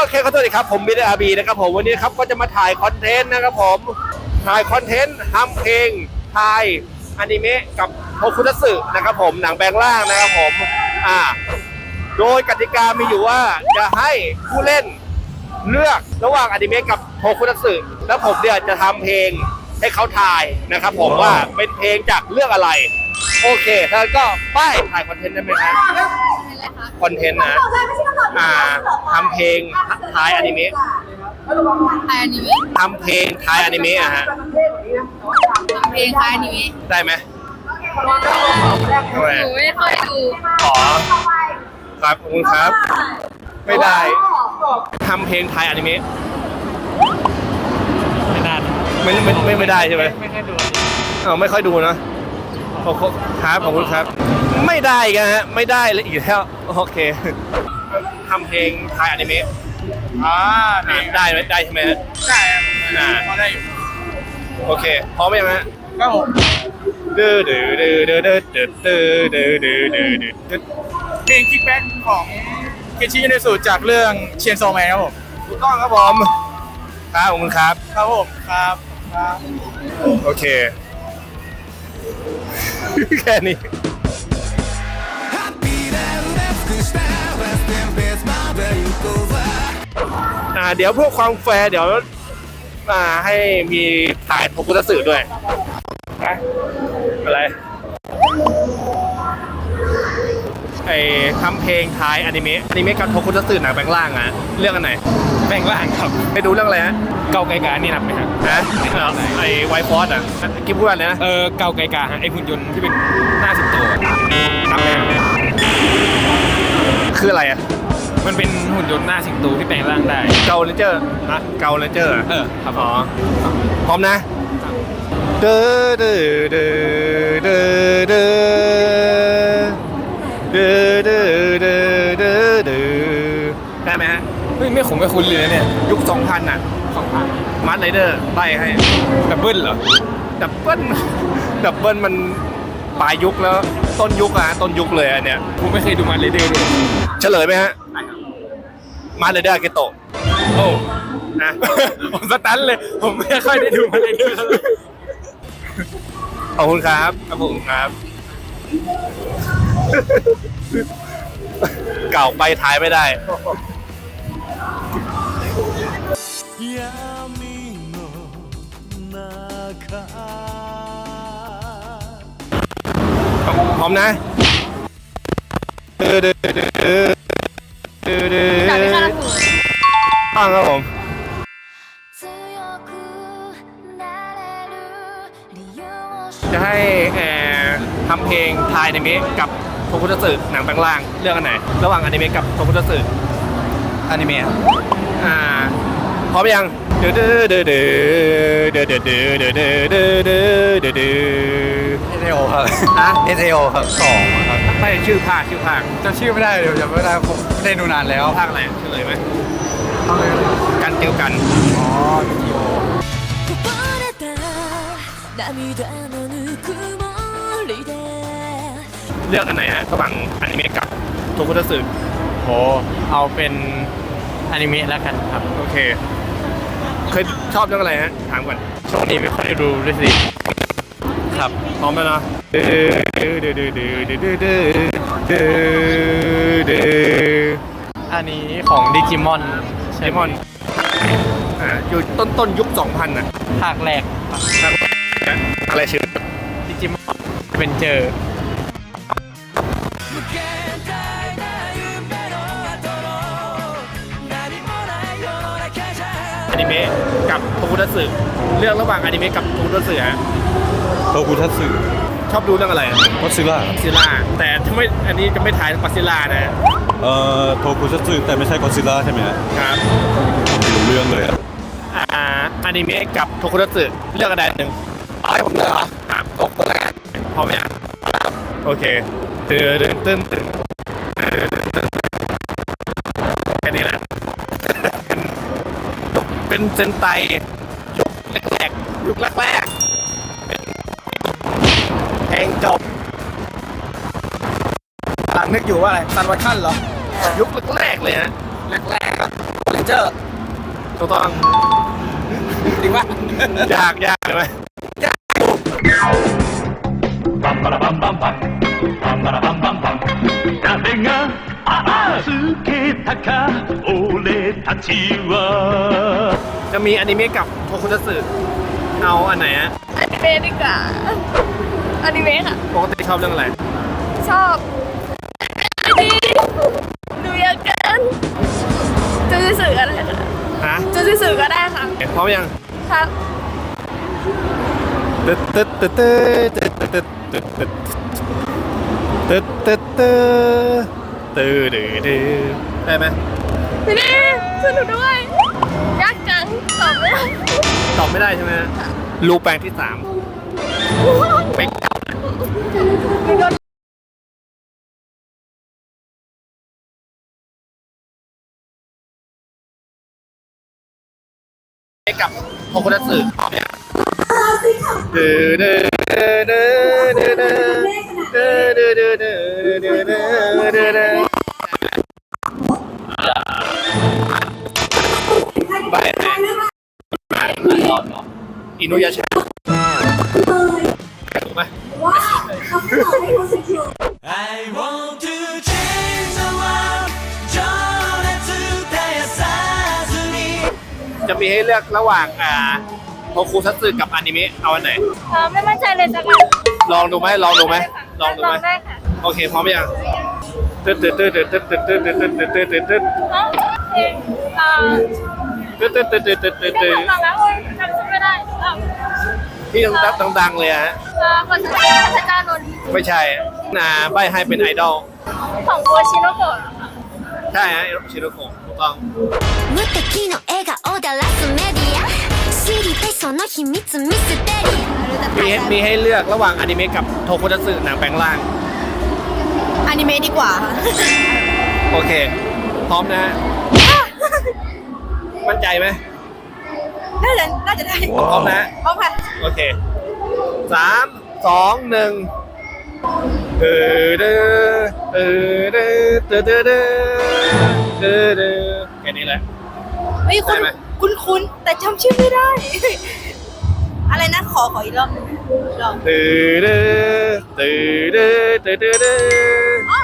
ก็เคขอโทษดีครับผมมิเตอร์อาบีนะครับผมวันนี้ครับก็จะมาถ่ายคอนเทนต์นะครับผมถ่ายคอนเทนต์ทำเพลงถ่ายอนิเมะกับโทคุทัสึนะครับผมหนังแปลงร่างนะครับผมอ่าโดยกติกามีอยู่ว่าจะให้ผู้เล่นเลือกระหว่างอนิเมะกับโทคุทัสึแล้วผมเนี่ยจะทำเพลงให้เขาทายนะครับผมว่าเป็นเพลงจากเรื่องอะไร โอเคถ้าก็ป้ายถ่ายคอนเทนต์ได้ไหมครับ คอนเทนต์นะอ่าทำเพลงท้ายอนิเมะไทยอนิเมะทำเพลงท้ายอนิเมะอะฮะเพลงไทยอนิเมะได้ไหมทำไมหนูไม่ค่อยดูอ๋อครับขอบคุณครับ ไม่ได้ทำเพลงไทยอนิเมะไม่นานไม่ไม่ไม่ไม่ได้ใช่ไหมไม่ค่อยดูอ๋อไม่ค่อยดูเนอะขอบคุณครับขอบคุณครับ ไม่ได้กันฮะไม่ได้เลยอีกแล้วโอเคทำเพลงไทยอนิเมะอ่าอ่าได้ไหมได้ใช่ไหมฮะได้ครับอ่าพอได้อยู่โอเคพร้อมไหมฮะก็ผมดื้อดื้อดื้อดื้อดื้อดื้อดื้อดื้อดื้อดื้อดื้อเพลงคิกแบ็กของเกชิในสูตรจากเรื่องเชียนโซแมนครับผมถูกต้องครับผมครับขอบคุณครับครับผมครับครับโอเค แค่นี้ เดี๋ยวเพื่อความแฟร์เดี๋ยวอ่าให้มีถ่ายโทกุตสึด้วยนะอะไรไอทำเพลงท้ายอนิเมะอนิเมะกับโทกุตสึหนังแปลงร่างอะเรื่องอันไหนแบ่งล่างครับไปดูเรื่องอะไรฮะเก่าไกกานี่นับไหมฮะฮะไอไวฟอสอะกิ๊บพูดอะไรนะเออเก่าไกกาฮะไอหุ่นยนต์ที่เป็นหน้าสิบตัวนับไหมฮะคืออะไรอะ มันเป็นหุ่นยนต์หน้าสิงโตที่แปลงร่างได้ เกาเลนเจอร์นะเกาเลนเจอร์เออครับอ๋อพร้อมนะเด้อเด้อเด้อเด้อเด้อเด้อเด้อเด้อเด้อเด้อได้ไหมฮะเฮ้ยไม่ขมไม่คุ้นเลยนะเนี่ยยุค2000อะสองพันมาร์ทไรเดอร์ใบให้ดับเบิ้ลเหรอดับเบิ้ลดับเบิ้ลมันปลายยุคแล้วต้นยุคอะต้นยุคเลยอันเนี้ยผมไม่เคยดูมาเลยเดอร์เลยเฉลยไหมฮะ มาร์ทไรเดอร์เกโตะโอ้นะผมสตันเลย ผมไม่ค่อยได้ดูมาเลยเดอร์ขอบคุณครับครับผมครับ เก่าไปท้ายไม่ได้พร้อมนะเดือดเดือด้างครับผมจะให้ทำเพลงไทยในเมะกับโทคุตสึหนังแปลงล่างเรื่องอันไหน ระหว่างอนิเมะกับโทคุตสึอนิเมะอ่าพร้อมยังเดือดเดือดเดือดเดือดเดือดเดือดเดือดเดือเดือเดือเอเดือเอโอครับฮะเอโอครับสองครับไม่ชื่อภาคชื่อภาคจะชื่อไม่ได้เดี๋ยวจำไม่ได้ผมได้ดูนานแล้วภาคอะไรชื่อเลยไหม กันกัน อ๋อยูกิโเลือกอันไหนฮะระหว่างอนิเมะกับโทคุทัตสึโหเอาเป็นอนิเมะแล้วกันครับ โอเค เคยชอบเรื่องอะไรฮะ ถามก่อนช่วงนี้ไม่ค่อยดูด้วยสิ ครับพร้อมแล้วนะอันนี้ของดิจิมอน เดมอนอ่าอยู่ต้นต้นยุค 2000น่ะภาคแรกครับอะไรชื่อดิจิมอนเป็นเจออนิเมะกับโทคุทัสึเรื่องระหว่างอนิเมะกับโทคุทัสึฮะโทคุทัตสึชอบดูเรื่องอะไรก็ซิล่าซิล่าแต่ถ้าไม่อันนี้จะไม่ถ่ายปัสซิล่านะ เอ่อโทคุทัตสึแต่ไม่ใช่ก็ซิล่าใช่ไหมฮะครับไม่รู้เรื่องเลยอะอ่าอนิเมะกับโทคุทัสึเรื่องอะไรหนึ่งไอ้ผมเลยเหรอครับตกคนละกันพร้อมไหมอะโอเคตื่นตื่นตื่นตื่นแค่นี้แหละ เป็นเซนไตยุคแรกๆยุคแรกๆเป็นเพลงจบห ลังนึกอยู่ว่าอะไรซันวัตชั่นเหรอ ยุคแรกๆเลยฮะแรกๆอะเลน เจอร์ ถูกต้อง จริงปะ ยากยากไหม 誰がつけたか俺たちは จะมีอนิเมะกับโทคุทัสึเอาอันไหนฮะ อนิเมะดีกว่าอนิเมะค่ะ ปกติชอบเรื่องอะไร ชอบดี ดูเยอะเกินจูจิสึก็ได้ค่ะฮะจูจิสึก็ได้ค่ะพร้อมยังครับตึ๊ดตึ๊ดตึ๊ดตึ๊ดตึ๊ดตึ๊ดตึ๊ดตึ๊ดตึ๊ดตึ๊ดตึ๊ดตึ๊ดตึ๊ดตึ๊ดได้ไหมพี่ดีช่วยหนูด้วยยากจังตอบไม่ได้ตอบไม่ได้ใช่ไหมฮะรูแปลงที่สามไปจั กับโทคุทัสึพร้อมยังเดือเดือเดือเดือเดือเดือเดือเดือเดือเดือเดือเดือเดือเดือบายอินุยาชะถูกไหม จะมีให้เลือกระหว่างอ่าโทคุทัสึกับอนิเมะเอาอันไหน เออไม่มั่นใจเลยสักอันลองดูไหมลองดูไหมลองดูไหมได้ค่ะโอเคพร้อมยังตึ๊ดตึ๊ดตึ๊ดตึ๊ดตึ๊ดตึ๊ดตึ๊ดตึ๊ดตึ๊ดตึ๊ดตึ๊ดตึ๊ดเอ้าเพลงเอ่อตึ๊ดตึ๊ดตึ๊ดตึ๊ดตึ๊ดตึ๊ดเพลตึ๊งดต่างๆแล้วโอ้ยจำชื่อไม่ได้เอ้าที่ดังดังๆเลยฮะเอ่อขอชื่อพระเจ้านนท์ไม่ใช่นะใบให้เป็นไอดอลของโกชิโนโกะเหรอคะใช่ฮะชิโนโกะถูกต้ อง 無敵の笑顔だらすメディア知りたいその秘密ミステリー มีให้มีให้เลือกระหว่างอนิเมะกับโทคุทัสึหนังแปลงร่าง อนิเมะดีกว่าค่ะ โอเค พร้อมนะฮะมั่นใจไหม น่าจะน่าจะได้ พร้อมนะฮะ พร้อมค่ะ โอเคสามสองหนึ่งเออเด้อเออเด้อเด้อเด้อ เด้อเด้อเด้อแค่นี้แหละ ไม่คุ้นได้ไหม คุ้นคุ้นๆแต่จำชื่อไม่ได้ อะไรนะขอขออีกรอบหนึ่งลองเด้อเด้อเด้อเด้อเด้อเด้อเด้ออ๋อ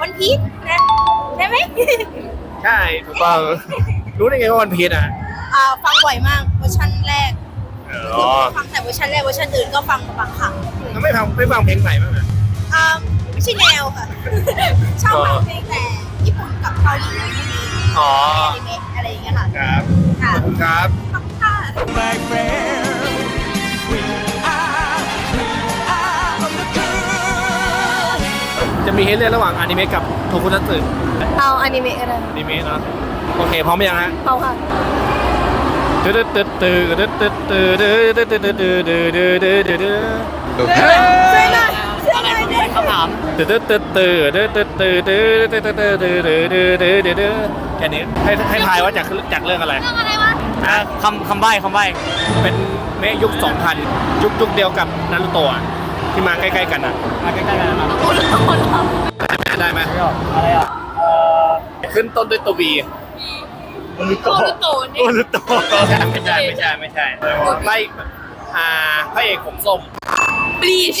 วันพีชนะใช่ไหม ใช่ถูกต้องรู้ได้ไงว่าวันพีชอะอ่าฟังบ่อยมากเวอร์ชันแรก อ๋อฟังแต่เวอร์ชันแรกเวอร์ชันอื่นก็ฟังมาบางครั้งแล้วไม่ฟังไม่ฟังเพลงใหม่บ้างเหรออ่าไม่ใช่แนวค่ะ ชอบฟังเพลงแต่ญี่ปุ่นกับเกาหลีไม่มี อ๋ออนิเมะอะไรอย่างเงี้ยค่ะครับขค่ะอบคุณครับ ขอบคุณค่ะ My friend We are We are on the good จะมีให้เลือกระหว่างอนิเมะกับโทคุทัสึเอาอนิเมะก็ได้อนิเมะเนาะโอเคพร้อมยังฮะเอาค่ะ ตึ๊ดตึ๊ดตึ๊ดตึ๊ดตึ๊ดตึ๊ดตึ๊ดตึ๊ดตึ๊ดตึ๊ดตึ๊ดตึ๊ดตึ๊ดตึ๊ดตึ๊ดตึ๊ดช่วยหน่อยช่วยหน่อย เนี่ยตึ๊ดตึ๊ดตึ๊ดตึ๊ดตึ๊ดตึ๊ดตึ๊ดตึ๊ดตึ๊ดตึ๊ดตึ๊ดตึ๊ดตึ๊ดตึ๊ดตึ๊ดตึ๊ดแค่นี้ให้ให้ทายว่าจากจากเรื่องอะไรเรื่องอะไรวะอะคำคำใบ้คำใบ้เป็นเมะยุค 2000 ยุคยุคเดียวกับนารูโตะที่มาใกล้ๆกันอะมาใกล้ๆกันนะครับโอ้โหคนเราได้ไหมอะไรอะขึ้นต้นด้วยตัวบีโครุโตะนี่โอ้ลูกโตไม่ใช่ไม่ใช่ไม่ใช่ไม่ใช่ไล่อ่าพระเอกผมส้มบลีช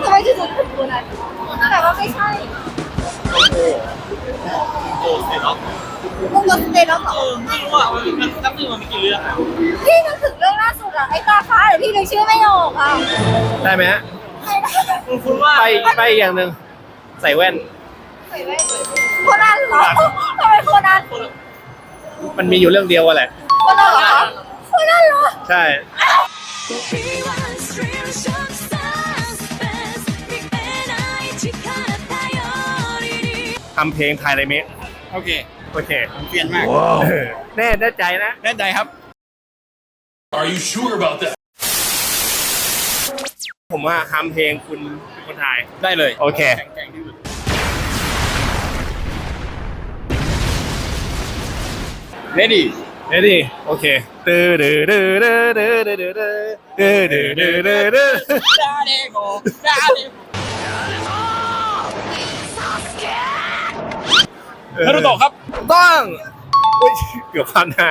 มชื่อถึงคนนั้นแต่ว่าไม่ใช่มุกโกสเตนแล้วเหรอไม่รู้อะมันมันนับถือมันมีกี่เรื่องพี่นึกถึงเรื่องล่าสุดอะไอ้ตาฟ้าแต่พี่นึกชื่อไม่ออกอะได้ไหมฮะคุณคุณว่าใบใบอย่างหนึ่งใส่แว่นโคนันเหรอทำไมโคนันมันมีอยู่เรื่องเดียวอะแหละโคนันเหรอโคนันเหรอใช่ ทำเพลงไทยไรเมะโอเคโอเคเปลี่ยนมากเออแน่แน่ใจนะ แน่ใจครับ Are you sure about that? ผมว่าทำเพลงคุณเป็นคนไทย ได้เลยโอเค แข่งๆที่สุด ready เดี๋ยวดิโอเคดื้อดื้อดื้อดื้อดื้อดื้อดื้อดื้อดื้อดื้อดื้อดื้อดาเดโกดาเดโก นารูโตะครับต้องอุ๊ยเกือบพันห้า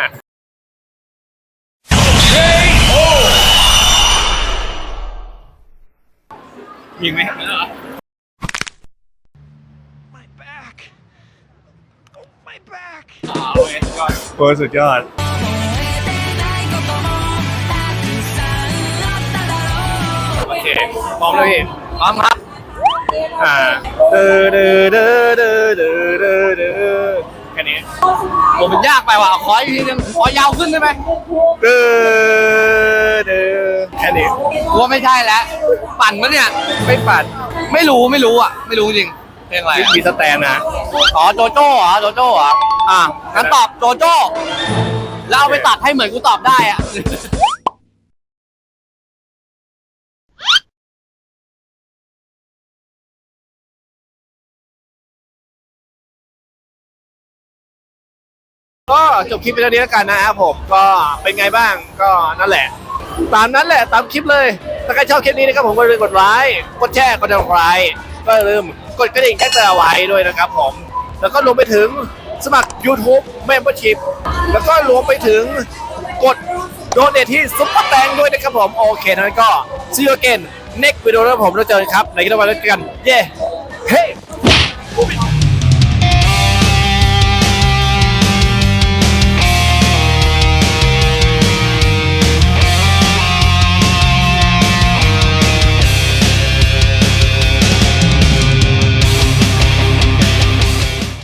มีอีกไหมครับโอ้ยสุดยอด โอเคพร้อมแล้วพี่พร้อมครับ อ่าเดอเดอเดอเดอเดอเดอ ผมมันยากไปว่ะขออีกทีนึงขอยาวขึ้นได้ไหมเด้อเด้อแค่นี้กลัวไม่ใช่แล้วปั่นมะเนี่ยไม่ปัดไม่รู้ไม่รู้อะ ไม่รู้จริงเพลงอะไรอะมีสแตนนะอ๋อโจโจ้เหรอโจโจ้เหรออะงั้นตอบโจโจ้แล้วเอาไปตัดให้เหมือนกูตอบได้อะ ก็จบคลิปไปเท่านี้แล้วกันนะครับผมก็เป็นไงบ้างก็นั่นแหละ ตามนั้นแหละตามคลิปเลยถ้าใครชอบคลิปนี้นะครับผมก็อย่าลืมกดไลค์กดแชร์กดติดตามก็อย่าลืมกดกระดิ่งแจ้งเตือนเอาไว้ด้วยนะครับผม แล้วก็รวมไปถึงสมัคร YouTube Membership แล้วก็รวมไปถึงกดโดเนทที่ซุปเปอร์แตงด้วยนะครับผม โอเคนั้นก็ see you again next video แล้วผมเราเจอกันครับ ในคลิปวันแล้วกัน เย้ เฮ้